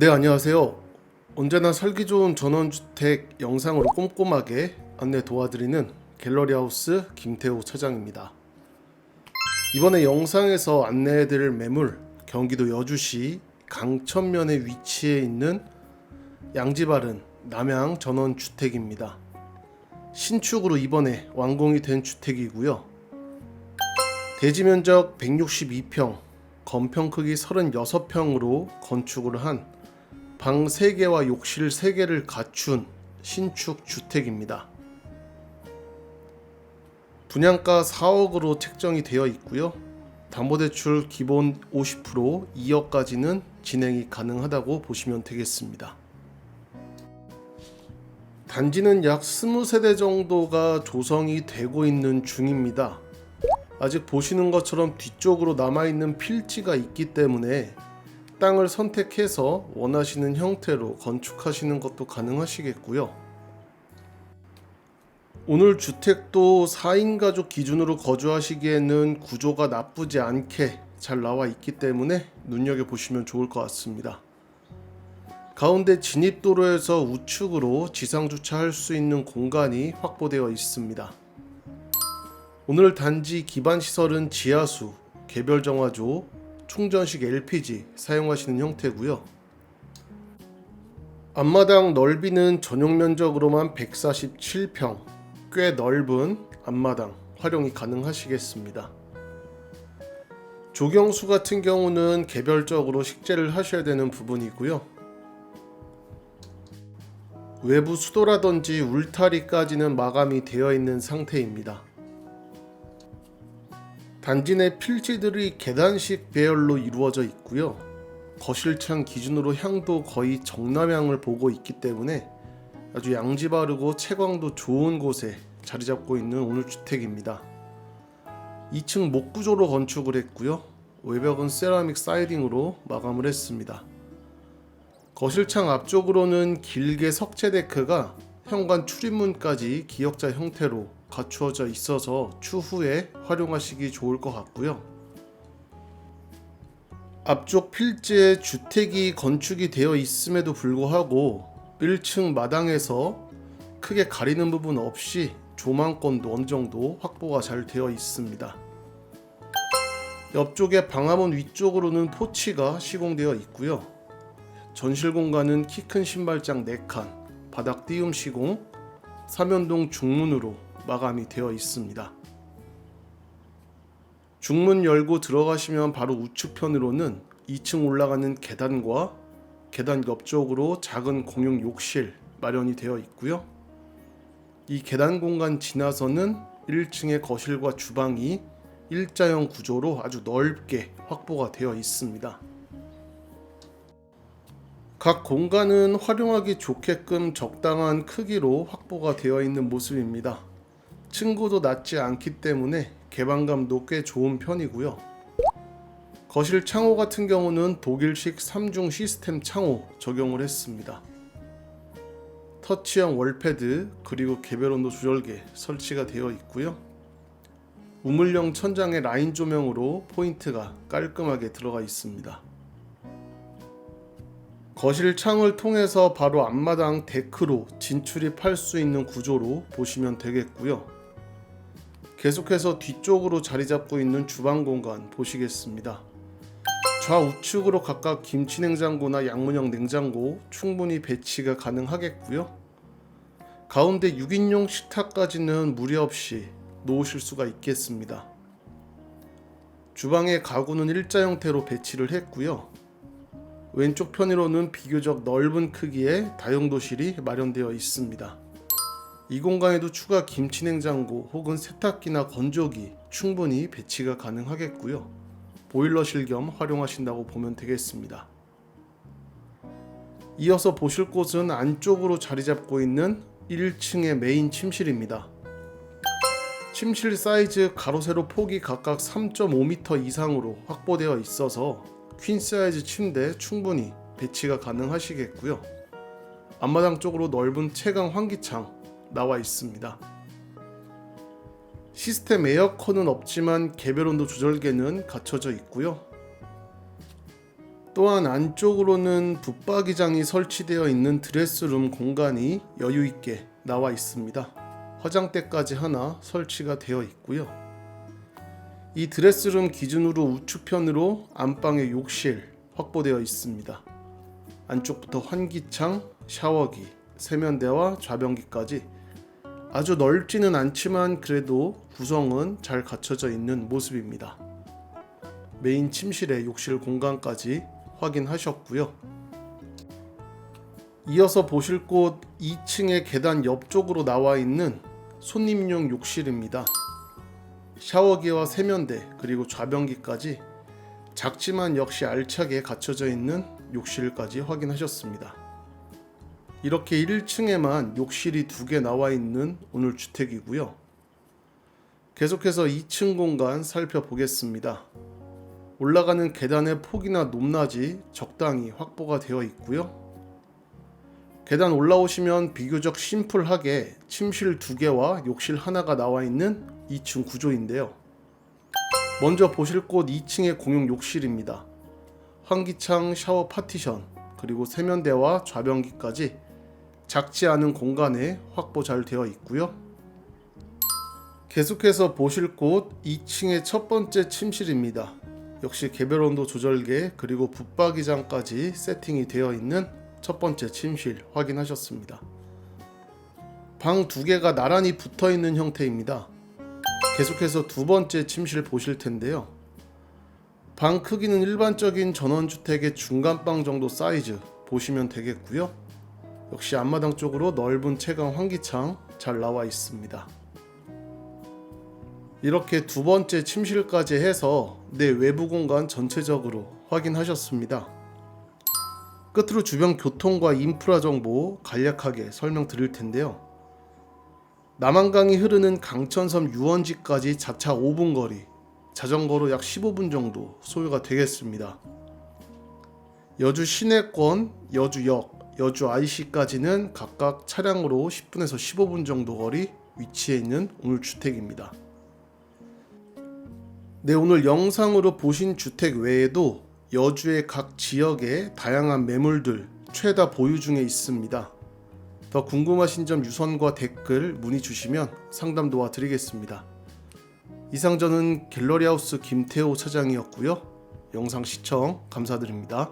네, 안녕하세요. 언제나 살기 좋은 전원주택 영상으로 꼼꼼하게 안내 도와드리는 갤러리하우스 김태호 차장입니다. 이번에 영상에서 안내해드릴 매물 경기도 여주시 강천면에 위치해 있는 양지바른 남양 전원주택입니다. 신축으로 이번에 완공이 된 주택이고요. 대지 면적 162평, 건평 크기 36평으로 건축을 한 방 3개와 욕실 3개를 갖춘 신축 주택입니다. 분양가 4억으로 책정이 되어 있고요. 담보대출 기본 50% 2억까지는 진행이 가능하다고 보시면 되겠습니다. 단지는 약 20세대 정도가 조성이 되고 있는 중입니다. 아직 보시는 것처럼 뒤쪽으로 남아있는 필지가 있기 때문에 땅을 선택해서 원하시는 형태로 건축하시는 것도 가능하시겠고요. 오늘 주택도 4인 가족 기준으로 거주하시기에는 구조가 나쁘지 않게 잘 나와 있기 때문에 눈여겨보시면 좋을 것 같습니다. 가운데 진입도로에서 우측으로 지상 주차할 수 있는 공간이 확보되어 있습니다. 오늘 단지 기반 시설은 지하수, 개별 정화조, 충전식 LPG 사용하시는 형태고요. 앞마당 넓이는 전용 면적으로만 147평, 꽤 넓은 앞마당 활용이 가능하시겠습니다. 조경수 같은 경우는 개별적으로 식재를 하셔야 되는 부분이고요. 외부 수도라든지 울타리까지는 마감이 되어 있는 상태입니다. 단지 내 필지들이 계단식 배열로 이루어져 있고요. 거실창 기준으로 향도 거의 정남향을 보고 있기 때문에 아주 양지 바르고 채광도 좋은 곳에 자리 잡고 있는 오늘 주택입니다. 2층 목구조로 건축을 했고요. 외벽은 세라믹 사이딩으로 마감을 했습니다. 거실창 앞쪽으로는 길게 석재 데크가 현관 출입문까지 기역자 형태로 갖추어져 있어서 추후에 활용하시기 좋을 것 같고요. 앞쪽 필지에 주택이 건축이 되어 있음에도 불구하고 1층 마당에서 크게 가리는 부분 없이 조망권도 어느 정도 확보가 잘 되어 있습니다. 옆쪽에 방화문 위쪽으로는 포치가 시공되어 있고요. 전실 공간은 키 큰 신발장 4칸, 바닥 띄움 시공, 삼연동 중문으로 마감이 되어 있습니다. 중문 열고 들어가시면 바로 우측편으로는 2층 올라가는 계단과 계단 옆쪽으로 작은 공용 욕실 마련이 되어 있고요. 이 계단 공간 지나서는 1층의 거실과 주방이 일자형 구조로 아주 넓게 확보가 되어 있습니다. 각 공간은 활용하기 좋게끔 적당한 크기로 확보가 되어 있는 모습입니다. 층고도 낮지 않기 때문에 개방감도 꽤 좋은 편이고요. 거실 창호 같은 경우는 독일식 3중 시스템 창호 적용을 했습니다. 터치형 월패드 그리고 개별 온도 조절계 설치가 되어 있고요. 우물형 천장에 라인 조명으로 포인트가 깔끔하게 들어가 있습니다. 거실 창을 통해서 바로 앞마당 데크로 진출입할 수 있는 구조로 보시면 되겠고요. 계속해서 뒤쪽으로 자리 잡고 있는 주방 공간 보시겠습니다. 좌우측으로 각각 김치 냉장고나 양문형 냉장고 충분히 배치가 가능하겠고요. 가운데 6인용 식탁까지는 무리 없이 놓으실 수가 있겠습니다. 주방의 가구는 일자 형태로 배치를 했고요. 왼쪽 편으로는 비교적 넓은 크기의 다용도실이 마련되어 있습니다. 이 공간에도 추가 김치 냉장고 혹은 세탁기나 건조기 충분히 배치가 가능하겠고요. 보일러실 겸 활용하신다고 보면 되겠습니다. 이어서 보실 곳은 안쪽으로 자리 잡고 있는 1층의 메인 침실입니다. 침실 사이즈 가로 세로 폭이 각각 3.5m 이상으로 확보되어 있어서 퀸 사이즈 침대 충분히 배치가 가능하시겠고요. 앞마당 쪽으로 넓은 채광 환기창 나와 있습니다. 시스템 에어컨은 없지만 개별 온도 조절계는 갖춰져 있고요. 또한 안쪽으로는 붙박이장이 설치되어 있는 드레스룸 공간이 여유 있게 나와 있습니다. 화장대까지 하나 설치가 되어 있고요. 이 드레스룸 기준으로 우측편으로 안방의 욕실 확보되어 있습니다. 안쪽부터 환기창, 샤워기, 세면대와 좌변기까지 아주 넓지는 않지만 그래도 구성은 잘 갖춰져 있는 모습입니다. 메인 침실의 욕실 공간까지 확인하셨고요. 이어서 보실 곳 2층의 계단 옆쪽으로 나와 있는 손님용 욕실입니다. 샤워기와 세면대 그리고 좌변기까지 작지만 역시 알차게 갖춰져 있는 욕실까지 확인하셨습니다. 이렇게 1층에만 욕실이 두 개 나와 있는 오늘 주택이고요. 계속해서 2층 공간 살펴보겠습니다. 올라가는 계단의 폭이나 높낮이 적당히 확보가 되어 있고요. 계단 올라오시면 비교적 심플하게 침실 두 개와 욕실 하나가 나와 있는 2층 구조인데요. 먼저 보실 곳 2층의 공용 욕실입니다. 환기창, 샤워 파티션, 그리고 세면대와 좌변기까지 작지 않은 공간에 확보 잘 되어 있고요. 계속해서 보실 곳 2층의 첫 번째 침실입니다. 역시 개별 온도 조절계 그리고 붙박이장까지 세팅이 되어 있는 첫 번째 침실 확인하셨습니다. 방 두 개가 나란히 붙어 있는 형태입니다. 계속해서 두 번째 침실 보실 텐데요. 방 크기는 일반적인 전원주택의 중간방 정도 사이즈 보시면 되겠고요. 역시 앞마당 쪽으로 넓은 채광 환기창 잘 나와 있습니다. 이렇게 두 번째 침실까지 해서 내 외부 공간 전체적으로 확인하셨습니다. 끝으로 주변 교통과 인프라 정보 간략하게 설명드릴 텐데요. 남한강이 흐르는 강천섬 유원지까지 자차 5분 거리, 자전거로 약 15분 정도 소요가 되겠습니다. 여주 시내권, 여주역, 여주 IC까지는 각각 차량으로 10분에서 15분 정도 거리 위치해 있는 오늘 주택입니다. 네, 오늘 영상으로 보신 주택 외에도 여주의 각 지역에 다양한 매물들 최다 보유 중에 있습니다. 더 궁금하신 점 유선과 댓글 문의 주시면 상담 도와드리겠습니다. 이상 저는 갤러리하우스 김태호 차장이었고요. 영상 시청 감사드립니다.